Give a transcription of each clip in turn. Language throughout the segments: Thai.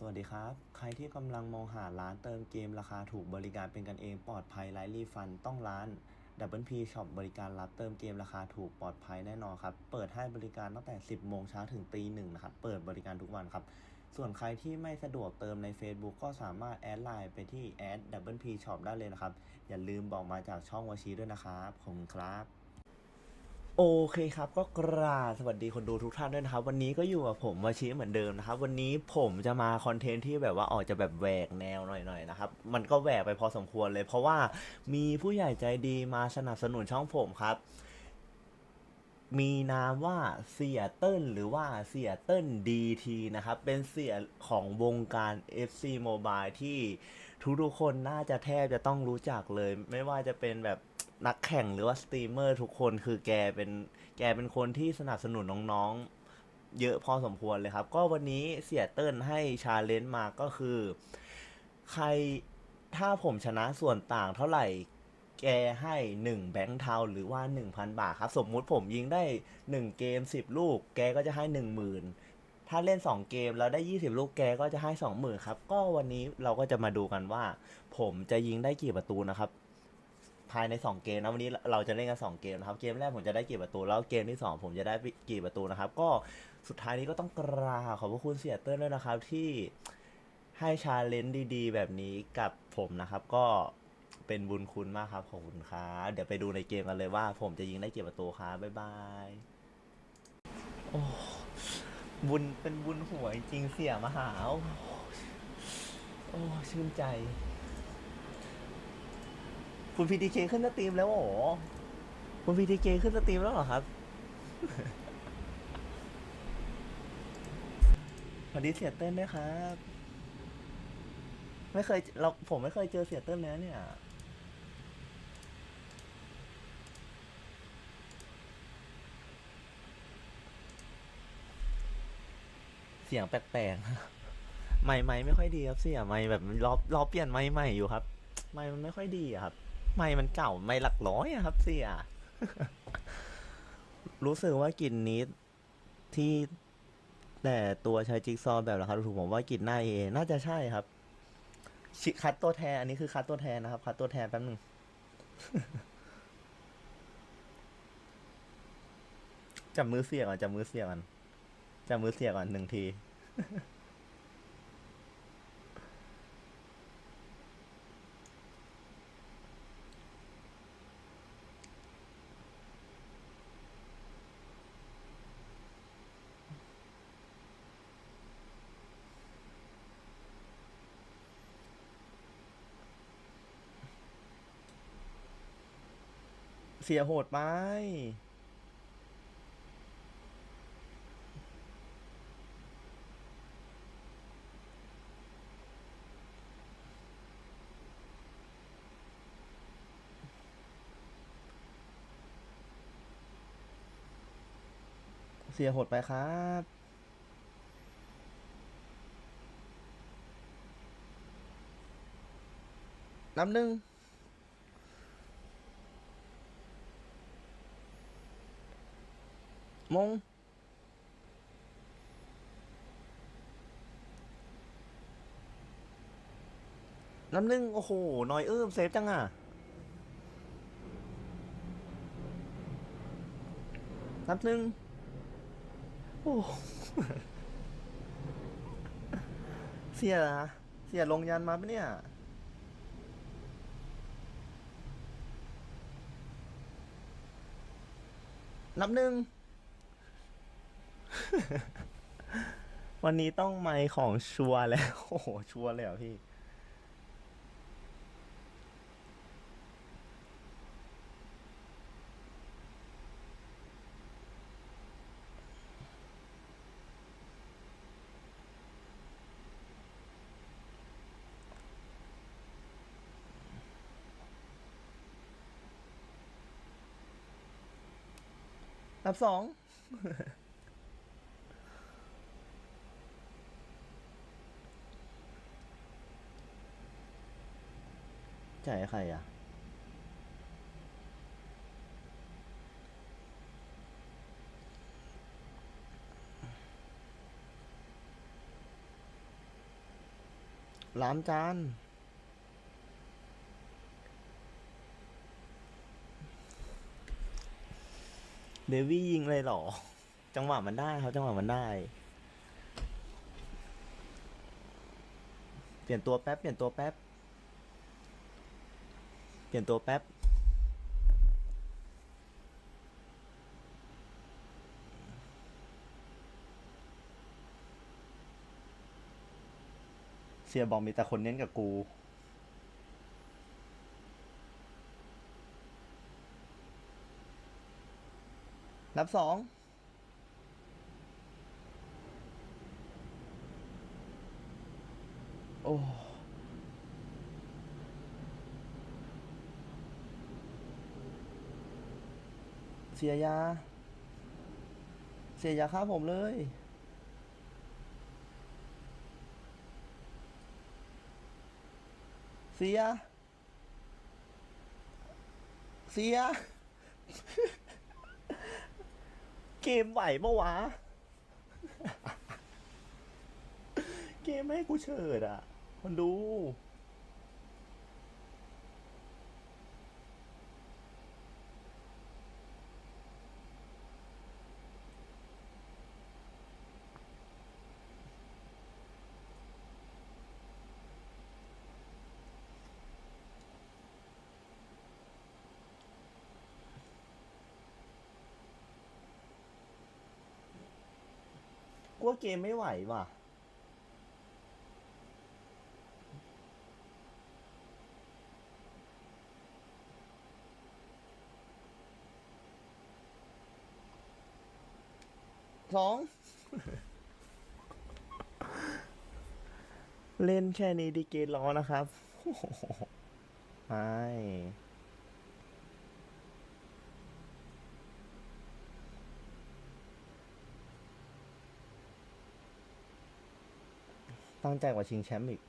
สวัสดีครับ ใครที่กำลังมองหาร้านเติมเกมราคาถูกบริการเป็นกันเองปลอดภัยไร้รีฟันต้องร้าน Double P Shop บริการรับเติมเกมราคาถูกปลอดภัยแน่นอนครับ เปิดให้บริการตั้งแต่ 10 โมงเช้าถึงตีหนึ่งนะครับ เปิดบริการทุกวันครับ ส่วนใครที่ไม่สะดวกเติมใน Facebook ก็สามารถแอดไลน์ไปที่แอด Double P Shop ได้เลยนะครับ อย่าลืมบอกมาจากช่องวาชีด้วยนะครับขอบคุณครับ โอเคครับก็กราบสวัสดีคนดูทุกท่านด้วยนะครับ วันนี้ก็อยู่กับผมวาชิเหมือนเดิมนะครับ วันนี้ผมจะมาคอนเทนต์ที่แบบว่าออกจะแบบแหวกแนวหน่อยๆนะครับ มันก็แหวกไปพอสมควรเลย เพราะว่ามีผู้ใหญ่ใจดีมาสนับสนุนช่องผมครับ มีนามว่าเสียเติ้ลหรือว่าเสียเติ้ลดีทีนะครับ เป็นเสียของวงการ FC Mobile ที่ทุกๆคนน่าจะแทบจะต้องรู้จักเลย ไม่ว่าจะเป็นแบบ นักแข่งหรือว่าสตรีมเมอร์ทุกคนคือแกเป็นแกเป็นคนที่สนับสนุนน้องๆ เยอะพอสมควรเลยครับ ก็วันนี้เสียเติ้ลให้ชาเลนจ์มาก็คือ ใครถ้าผมชนะส่วนต่างเท่าไหร่แกให้ 1 แบงค์เทาหรือว่า 1,000 บาทครับ สมมุติผมยิงได้ 1 เกม 10 ลูก แกก็จะให้ 10,000 ถ้าเล่น 2 เกมแล้วได้ 20 ลูกแกก็จะให้ 20,000 ครับ ก็วันนี้เราก็จะมาดูกันว่า ผมจะยิงได้กี่ประตูนะครับายใน 2 เกมนะวันนี้เราจะเล่นกัน2เกมนะครับเกมแรกผมจะได้กี่ประตูแล้วเกมที่ 2 ผมจะได้กี่ประตูนะครับ ก็สุดท้ายนี้ก็ต้องกราบขอบพระคุณเสียเติ้ลด้วยนะครับที่ให้ชาเลนจ์ดีๆ แบบนี้กับผมนะครับ ก็เป็นบุญคุณมากครับขอบคุณครับเดี๋ยวไปดูในเกมกันเลยว่า ผมจะยิงได้กี่ประตูครับบ๊ายบายโอ้บุญเป็นบุญหัวจริงเสียมหาโอ้ชื่นใจ คุณพีทีเคขึ้นสตรีมแล้วเหรอคุณพีทีเคขึ้นสตรีมแล้วเหรอครับสวัสดีเสียเต้นด้วยครับ ไม่เคยเราผมไม่เคยเจอเสียเต้นเลยนะเนี่ย เสียงแปลกๆ ไม่ไม่ไม่ค่อยดีครับเสียไม่แบบรอรอเปลี่ยนไม่ใหม่อยู่ครับ ไม่มันไม่ค่อยดีอะครับ ไม่มันเก่าไม่หลักร้อยอะครับเสีย รู้สึกว่ากลิ่นนี้ที่แต่ตัวใช้จิ๊กซอแบบราคาถูกผมว่ากลิ่นหน้าเอน่าจะใช่ครับชิคัดตัวแทนอันนี้คือคัดตัวแทนนะครับคัดตัวแทนแป๊บหนึงจับมือเสียก่อนจับมือเสียก่อนจับมือเสียก่อนหนึ่งที เสียโหดไปเสียโหดไปครับ น้ำหนึ่ง มง น้ำหนึ่งโอ้โหหน่อยเอิ่มเซฟจังอะนับหนึ่งโอ้ เสียนะ เสียลงยันมาปะเนี่ยนับหนึ่ง วันนี้ต้องไมค์ของชัวร์แล้ว โอ้โห ชัวร์เลยเหรอพี่นับสอง จ่ายให้ใครอะ ล้ามจาน เดวี่ยิงเลยเหรอ จังหวะมันได้ครับจังหวะมันได้ เปลี่ยนตัวแป๊บ เปลี่ยนตัวแป๊บ ลี่ยนตัวแป๊บ เสียบอกมีแต่คนเน้นกับกูนับสอง โอ้ เสียยา เสียยาฆ่าผมเลย เสีย เสีย เกมไหวปะวะ เกมไม่ให้กูเฉิดอะ คนดู เกมไม่ไหวว่ะ สอง เล่นแค่นี้ดีเกมล้อนะครับ ไม่ ตั้งใจกว่าชิงแชมป์อีก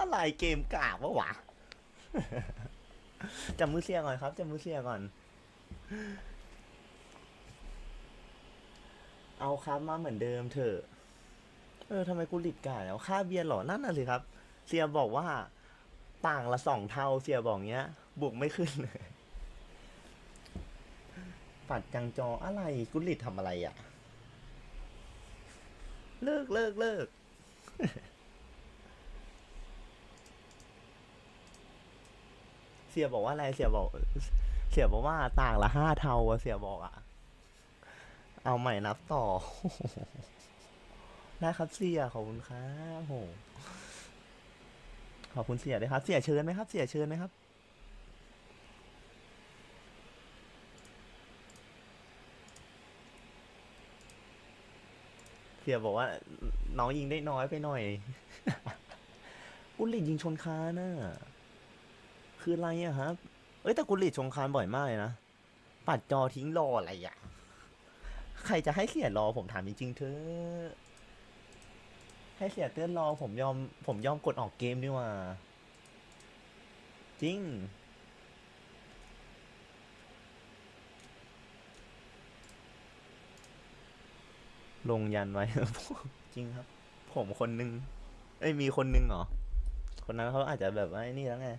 อะไรเกมกากวะวะ จับมือเสียก่อนครับ จับมือเสียก่อน เอาครับมาเหมือนเดิมเถอะ ออทำไมกูหลิดกาแล้วค่าเบียร์เหรอนั่นน่ะสิครับ เสียบอกว่าต่างละสองเท่าเสียบอกเงี้ยบวกไม่ขึ้นเลยปัดจังจออะไรกูหลิดทำอะไรอะ เลิกเลิกเลิกเสียบอกว่าอะไรเสียบอก เสียบอกว่าต่างละห้าเท่าเสียบอกอะ เอาใหม่นับต่อ ได้ครับเสียขอบคุณครับโหขอบคุณเสียด้วยครับ เสียเชิญไหมครับ เสียเชิญไหมครับ เสียบอกว่า น้องยิงได้น้อยไปหน่อย กุลิตยิงชนคานน่ะ คืออะไรอะครับ เอ้ยแต่กุลิตชนคานบ่อยมากเลยนะ ปัดจอทิ้งรออะไรอะใครจะให้เสียรอผมถามจริงๆเธอ ให้เสียเตือนรอผมยอม ผมยอมกดออกเกมดีกว่า จริง ลงยันไว้ จริงครับ ผมคนนึงเอ้ยมีคนนึงเหรอ คนนั้นเขาอาจจะแบบว่าไอ้นี่แล้วไง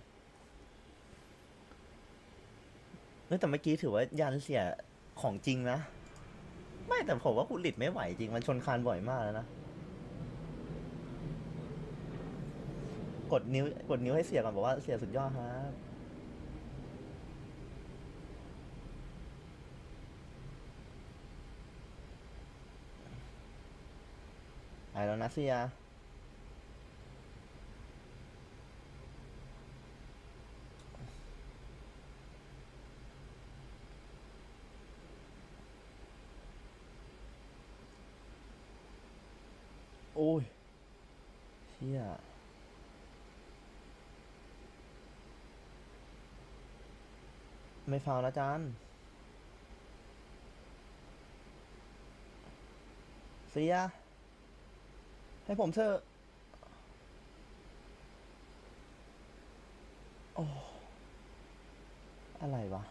เฮ้ยแต่เมื่อกี้ถือว่ายันเสียของจริงนะ ไม่แต่ผมว่าคุณหลิดไม่ไหวจริงมันชนคานบ่อยมากแล้วนะ กดนิ้ว กดนิ้วให้เสียก่อนบอกว่าเสียสุดยอดครับ ไปแล้วนะเสีย โอ้ยเชี่ย ไม่ฟาวแล้วจานเสีย ให้ผมเถอะโอ้ อะไรวะ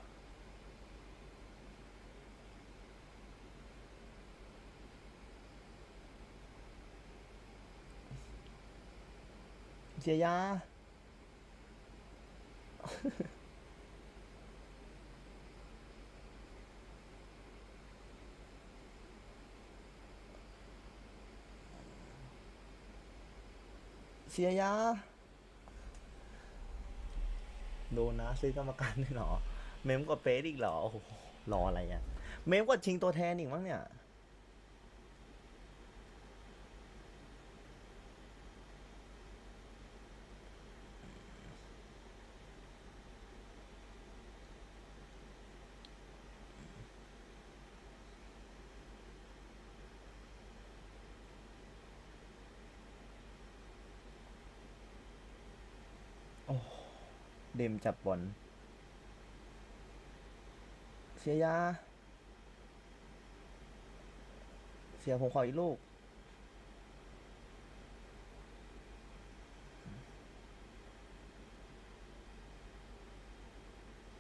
เสียยา เสียยา โดนนะซื้อกรรมการด้วยเหรอ เมมกว่าเป๊ะอีกเหรอโอ้โหรออะไรอะ เมมกว่าชิงตัวแทนอีกมั้งเนี่ย เดมจับบอลเสียยาเสียผมขออีกลูก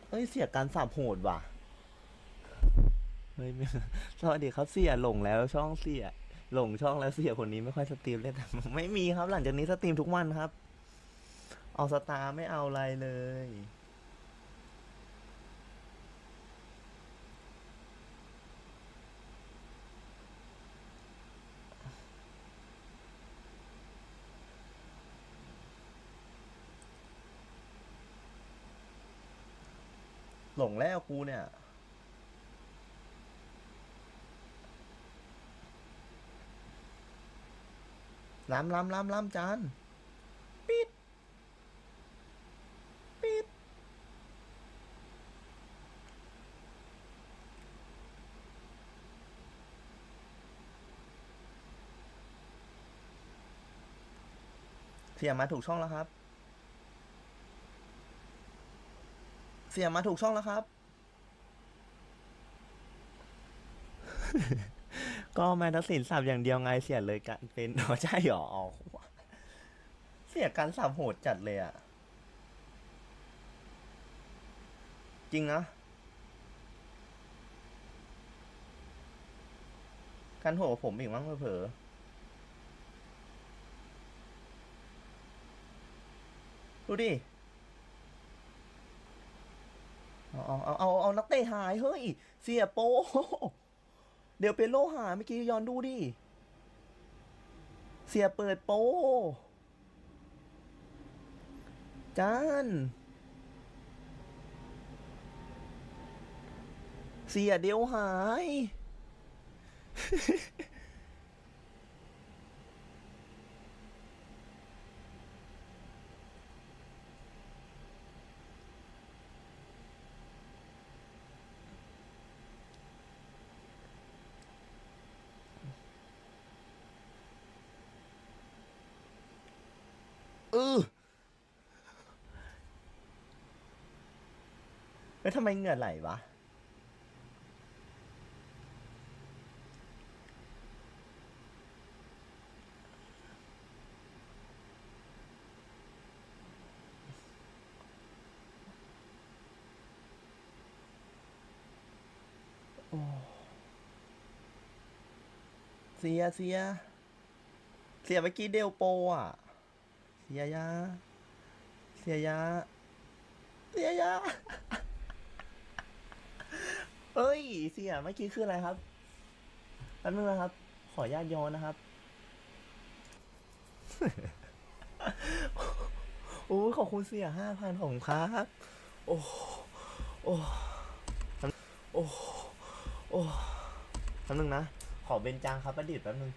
เอ้ยเสียการสับโหดว่ะเฮ้ยไม่สวัสดีครับเสียหลงแล้วช่องเสียหลงช่องแล้วเสียคนนี้ไม่ค่อยสตรีมเลยแต่ไม่มีครับ หลังจากนี้สตรีมทุกวันครับ เอาสตาร์ไม่เอาอะไรเลย หลงแล้วกูเนี่ยล้ำล้ำล้ำล้ำจาน ปิด ปิด เสียมาถูกช่องแล้วครับ เสียมาถูกช่องแล้วครับ ก็แมนทัสินสับอย่างเดียวไงเสียเลยกันเป็นอ๋อใช่หรออ๋อเสียการสับโหดจัดเลยอะจริงนะการโหดกว่าผมอีกมั้งเผลอ ดูดิ เอาเอาเอาเอาเอานักเตะหายเฮ้ย เสียโป เดี๋ยวเปโลหายเมื่อกี้ย้อนดูดิ เสียเปิดโป จานเสียเดียวหาย ทำไมเหงื่อไหลวะ โอ้เสียเสีย เสียเมื่อกี้เดลโปอะ เสียยา เสียยา เสียยา เอ้ย เสียเมื่อกี้คืออะไรครับแป๊บนึงนะครับ ขออนุญาตย้อนนะครับ โอ้ยขอบคุณเสียห้าพันของครับ โอ้โอ้โอ้โอ้แป๊บนึงนะ ขอเบนจางครับประดิษฐ์แป๊บนึง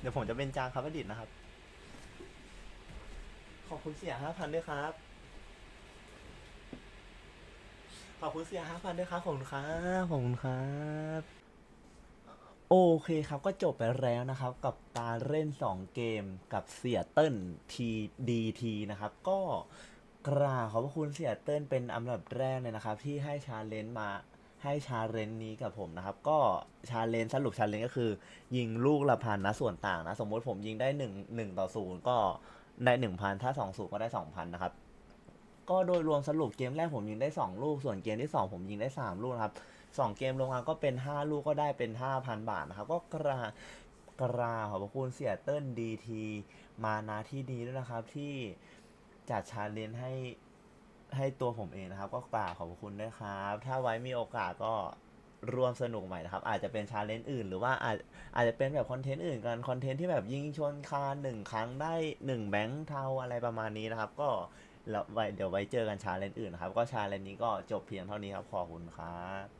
เดี๋ยวผมจะเป็นจางครับประดิษฐ์นะครับ ขอบคุณเสียห้าพันด้วยครับ ขอบคุณเสียห้าพันด้วยครับขอบคุณครับขอบคุณครับ โอเคครับก็จบไปแล้วนะครับ กับการเล่น 2 เกมกับเสียเติ้ล TDT นะครับ ก็กราบขอบพระคุณเสียเติ้ลเป็นอันดับแรกเลยนะครับ ที่ให้ชาเลนจ์มาให้ชาเลนจ์นี้กับผมนะครับ ก็ชาเลนจ์สรุปชาเลนจ์ก็คือ ยิงลูกละพันนะส่วนต่างนะ สมมติผมยิงได้1 1ต่อ0ก็ได้หนึ่งพันถ้าสองสูบก็ได้สองพันนะครับ ก็โดยรวมสรุปเกมแรกผมยิงได้สองลูก ส่วนเกมที่สองผมยิงได้สามลูกครับสองเกมลงมาก็เป็นห้าลูกก็ได้เป็นห้าพันบาทนะครับ ก็กรากราขอบคุณเสียเติ้ลดีทีมานาที่ดีด้วยนะครับ ที่จัดชาเลนจ์ให้ให้ตัวผมเองนะครับ ก็กราบขอบคุณด้วยครับ ถ้าไว้มีโอกาสก็รวมสนุกใหม่นะครับ อาจจะเป็นชาเลนจ์อื่น หรือว่าอาจอาจจะเป็นแบบคอนเทนต์อื่นกัน คอนเทนต์ที่แบบยิงชนคานหนึ่งครั้งได้หนึ่งแบงค์เทาอะไรประมาณนี้นะครับ ก็ แล้วไว้เดี๋ยวไว้เจอกันชาเลนจ์อื่นนะครับ ก็ชาเลนจ์นี้ก็จบเพียงเท่านี้ครับ ขอบคุณครับ